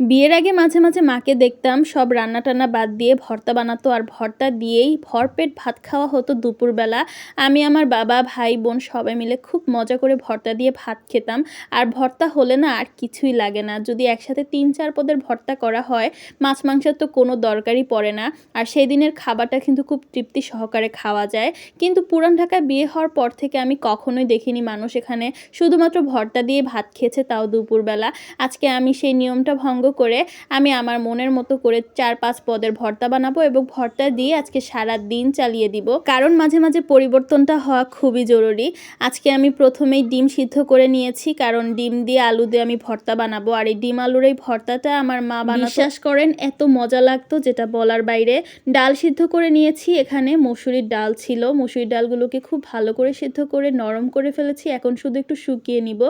বিয়ের আগে মাঝে মাঝে মাকে দেখতাম, সব রান্না টান্না বাদ দিয়ে ভর্তা বানাতো আর ভর্তা দিয়েই ভরপেট ভাত খাওয়া হতো দুপুরবেলা। আমি, আমার বাবা, ভাই, বোন সবাই মিলে খুব মজা করে ভর্তা দিয়ে ভাত খেতাম। আর ভর্তা হলে না আর কিছুই লাগে না। যদি একসাথে তিন চার পদের ভর্তা করা হয়, মাছ মাংসের তো কোনো দরকারই পড়ে না। আর সেই দিনের খাবারটা কিন্তু খুব তৃপ্তি সহকারে খাওয়া যায়। কিন্তু পুরান ঢাকায় বিয়ে হওয়ার পর থেকে আমি কখনোই দেখিনি মানুষ এখানে। শুধুমাত্র ভর্তা দিয়ে ভাত খেয়েছে তাও দুপুরবেলা। আজকে আমি সেই নিয়মটা ভঙ্গ করে আমি আমার মনের মতো করে চার পাঁচ পদের ভর্তা বানাবো এবং ভর্তা দিয়ে আজকে সারা দিন চালিয়ে দিব। কারণ মাঝে মাঝে পরিবর্তনটা হওয়া খুবই জরুরি। আজকে আমি প্রথমেই ডিম সিদ্ধ করে নিয়েছি, কারণ ডিম দিয়ে আলু দিয়ে আমি ভর্তা বানাবো। আর এই ডিম আলুর এই ভর্তাটা আমার মা বানা বিশ্বাস করেন, এত মজা লাগতো যেটা বলার বাইরে। ডাল সিদ্ধ করে নিয়েছি, এখানে মসুরির ডাল ছিল। মসুরির ডালগুলোকে খুব ভালো করে সিদ্ধ করে নরম করে ফেলেছি। এখন শুধু একটু শুকিয়ে নিব।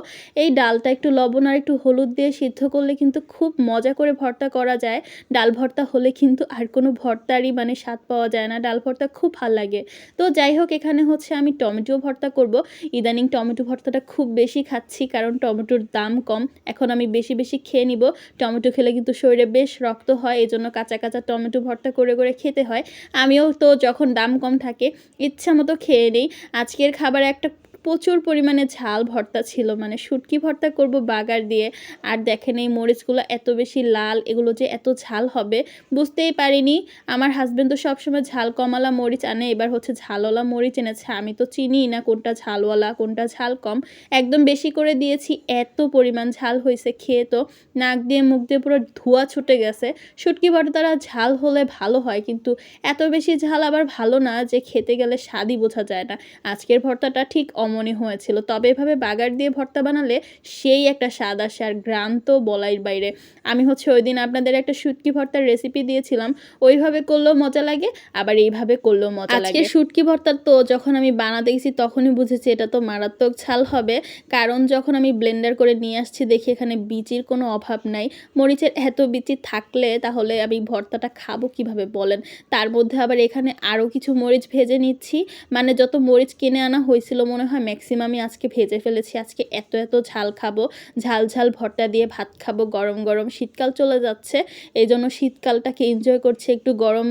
এই ডালটা একটু লবণ আর একটু হলুদ দিয়ে সিদ্ধ করলে কিন্তু খুব মজা করে ভর্তা করা যায়, ডাল ভর্তা হলে কিন্তু আর কোনো ভর্তারই মানে স্বাদ পাওয়া যায় না, ডাল ভর্তা খুব ভালো লাগে। তো যাই হোক, এখানে হচ্ছে আমি টমেটো ভর্তা করব। ইদানিং টমেটো ভর্তাটা খুব বেশি খাচ্ছি কারণ টমেটোর দাম কম। এখন আমি বেশি বেশি খেয়ে নিব। টমেটো খেলে কিন্তু শরীরে বেশ রক্ত হয় এই জন্য কাঁচা কাঁচা টমেটো ভর্তা করে করে খেতে হয়। আমিও তো যখন দাম কম থাকে ইচ্ছা মতো খেয়ে নিই। আজকের খাবারে একটা প্রচুর পরিমাণে ঝাল ভর্তা ছিল মানে শুটকি ভর্তা করব বাগার দিয়ে, আর দেখেন এই মরিচগুলো এত বেশি লাল, এগুলো যে এত ঝাল হবে, বুঝতেই পারিনি। আমার হাজব্যান্ড তো সবসময় ঝাল কমালা মরিচ আনে, এবার হচ্ছে ঝালওয়ালা মরিচ এনেছে, আমি তো চিনিই না কোনটা ঝালওয়ালা, কোনটা ঝাল কম। একদম বেশি করে দিয়েছি, এত পরিমাণ ঝাল হয়েছে খেয়ে তো, নাক দিয়ে মুখ দিয়ে পুরো ধোয়া ছুটে গেছে। শুটকি ভর্তাটা ঝাল হলে ভালো হয়, কিন্তু এত বেশি ঝাল আবার ভালো না যে খেতে গেলে স্বাদই বোঝা যায় না। আজকের ভর্তাটা ঠিক অমনি হয়েছিল। তবে এভাবে বাগার দিয়ে ভর্তা বানালে সেই একটা স্বাদ আসে আর গ্রাম তো বলাইর বাইরে। আমি হচ্ছে ওই দিন আপনাদের একটা শুটকি ভর্তার রেসিপি দিয়েছিলাম। ওইভাবে করলেও মজা লাগে আবার এইভাবে করলেও মজা লাগে। আজকে শুটকি ভর্তা তো যখন আমি বানাতে গেছি তখনই বুঝেছি এটা তো মারাত্মক ঝাল হবে। কারণ যখন আমি ব্লেন্ডার করে নিয়ে আসছি দেখি এখানে বিচির কোনো অভাব নাই। মরিচের এত বিচি থাকলে তাহলে আমি ভর্তাটা খাব কীভাবে বলেন? তার মধ্যে আবার এখানে আরও কিছু মরিচ ভেজে নিচ্ছি। মানে যত মরিচ কিনে আনা হয়েছিল মনে হয় ম্যাক্সিমামই আজকে ভেজে ফেলেছি। আজকে এত এত ঝাল খাব। ঝাল ঝাল ভর্তা দিয়ে ভাত খাব। গরম গরম শীতকাল চলে যাচ্ছে। এই জন্য শীতকালটাকে এনজয় করছি একটু গরম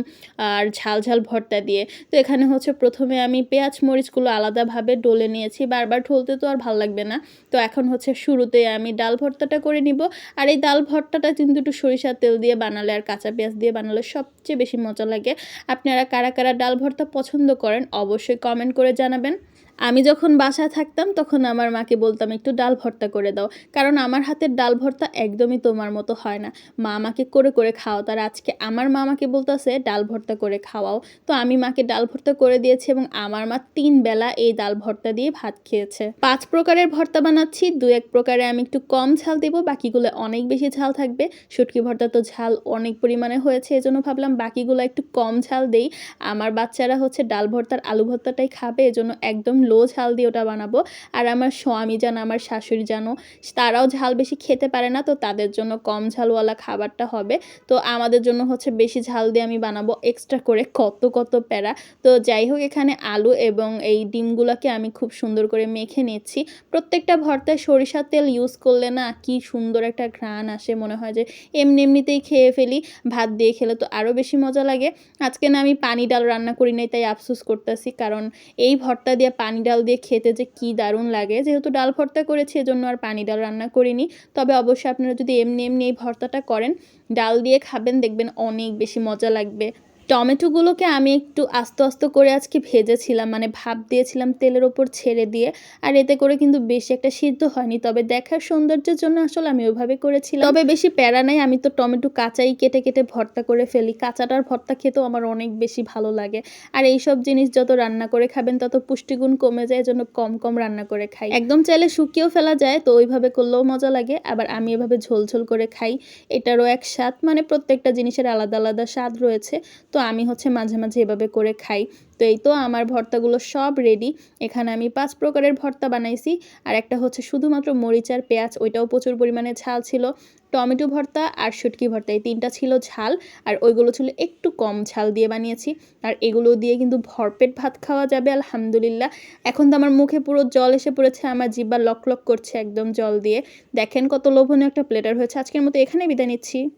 আর ঝাল ঝাল ভর্তা দিয়ে। তো এখানে হচ্ছে প্রথমে আমি পেঁয়াজ মরিচগুলো আলাদাভাবে ডলে নিয়েছি। বারবার ঢলতে তো আর ভালো লাগবে না। তো এখন হচ্ছে শুরুতে আমি ডাল ভর্তাটা করে নিব। আর এই ডাল ভর্তাটা কিন্তু একটু সরিষার তেল দিয়ে বানালে আর কাঁচা পেঁয়াজ দিয়ে বানালে সবচেয়ে বেশি মজা লাগে। আপনারা কারা কারা ডাল ভর্তা পছন্দ করেন অবশ্যই কমেন্ট করে জানাবেন। আমি যখন বাসায় থাকতাম, তখন আমার মাকে বলতাম, একটু ডাল ভর্তা করে দাও। কারণ আমার হাতের ডাল ভর্তা একদমই তোমার মতো হয় না। মা আমাকে করে করে খাও তার আজকে আমার মা আমাকে বলতেছে, ডাল ভর্তা করে খাওয়াও। তো আমি মাকে ডাল ভর্তা করে দিয়েছি এবং আমার মা তিন বেলা এই ডাল ভর্তা দিয়ে ভাত খেয়েছে। পাঁচ প্রকারের ভর্তা বানাচ্ছি। দু এক প্রকারে আমি একটু কম ঝাল দেবো, বাকিগুলো অনেক বেশি ঝাল থাকবে। শুটকি ভর্তা তো ঝাল অনেক পরিমাণে হয়েছে, এজন্য ভাবলাম বাকিগুলো একটু কম ঝাল দেই। আমার বাচ্চারা হচ্ছে ডাল ভর্তার আলু ভর্তাটাই খাবে, এজন্য একদম লো ঝাল দিয়ে ওটা বানাবো। আর আমার স্বামী জানো, আমার শাশুড়ি জানো তারাও ঝাল বেশি খেতে পারে না, তো তাদের জন্য কম ঝালওয়ালা খাবারটা হবে। তো আমাদের জন্য হচ্ছে বেশি ঝাল দিয়ে আমি বানাবো এক্সট্রা করে কত কত প্যারা। তো যাই হোক, এখানে আলু এবং এই ডিমগুলোকে আমি খুব সুন্দর করে মেখে নিচ্ছি। প্রত্যেকটা ভর্তায় সরিষার তেল ইউজ করলে না কি সুন্দর একটা ঘ্রাণ আসে মনে হয় যে এমনি এমনিতেই খেয়ে ফেলি, ভাত দিয়ে খেলে তো আরও বেশি মজা লাগে। আজকে না আমি পানি ডাল রান্না করি নাই, তাই আফসোস করতেছি। কারণ এই ভর্তা দিয়ে পানি ডাল দিয়ে খেতে যে কি দারুণ লাগে। যেহেতু ডাল ভর্তা করেছি, এজন্য আর পানি ডাল রান্না করিনি। তবে অবশ্যই আপনারা যদি এমনি এমনি এই ভর্তাটা করেন, ডাল দিয়ে খাবেন, দেখবেন অনেক বেশি মজা লাগবে। টমেটোগুলোকে আমি একটু আস্তে আস্তে করে আজকে ভেজেছিলাম মানে ভাপ দিয়েছিলাম তেলের ওপর ছেড়ে দিয়ে, আর এতে করে কিন্তু বেশি একটা সিদ্ধ হয়নি। তবে দেখার সৌন্দর্যের জন্য আসলে আমি ওইভাবে করেছিলাম। তবে বেশি প্যারা নাই, আমি তো টমেটো কাঁচাই কেটে কেটে ভর্তা করে ফেলি। কাঁচাটার ভর্তা খেতেও আমার অনেক বেশি ভালো লাগে। আর এই সব জিনিস যত রান্না করে খাবেন, তত পুষ্টিগুণ কমে যায় জন্য কম কম রান্না করে খাই। একদম চাইলে শুকিয়েও ফেলা যায়, তো ওইভাবে করলেও মজা লাগে, আবার আমি এভাবে ঝোল ঝোল করে খাই। এটারও এক স্বাদ মানে প্রত্যেকটা জিনিসের আলাদা আলাদা স্বাদ রয়েছে। তো আমি হচ্ছে মাঝে মাঝে এভাবে করে খাই। তো এই তো আমার ভর্তাগুলো সব রেডি এখানে আমি পাঁচ প্রকারের ভর্তা বানাইছি। আর একটা হচ্ছে শুধুমাত্র মরিচ আর পেঁয়াজ, ওইটাও প্রচুর পরিমাণে ঝাল ছিল। টমেটো ভর্তা আর শুটকি ভর্তা, এই তিনটা ছিল ঝাল। আর ওইগুলো ছিল একটু কম ঝাল দিয়ে বানিয়েছি। আর এগুলো দিয়ে কিন্তু ভরপেট ভাত খাওয়া যাবে, আলহামদুলিল্লাহ। এখন তো আমার মুখে পুরো জল এসে পড়েছে, আমার জিব্বা লক লক করছে একদম জল দিয়ে। দেখেন কত লোভনীয় একটা প্লেটার হয়েছে। আজকের মতো এখানে বিদায় নিচ্ছি।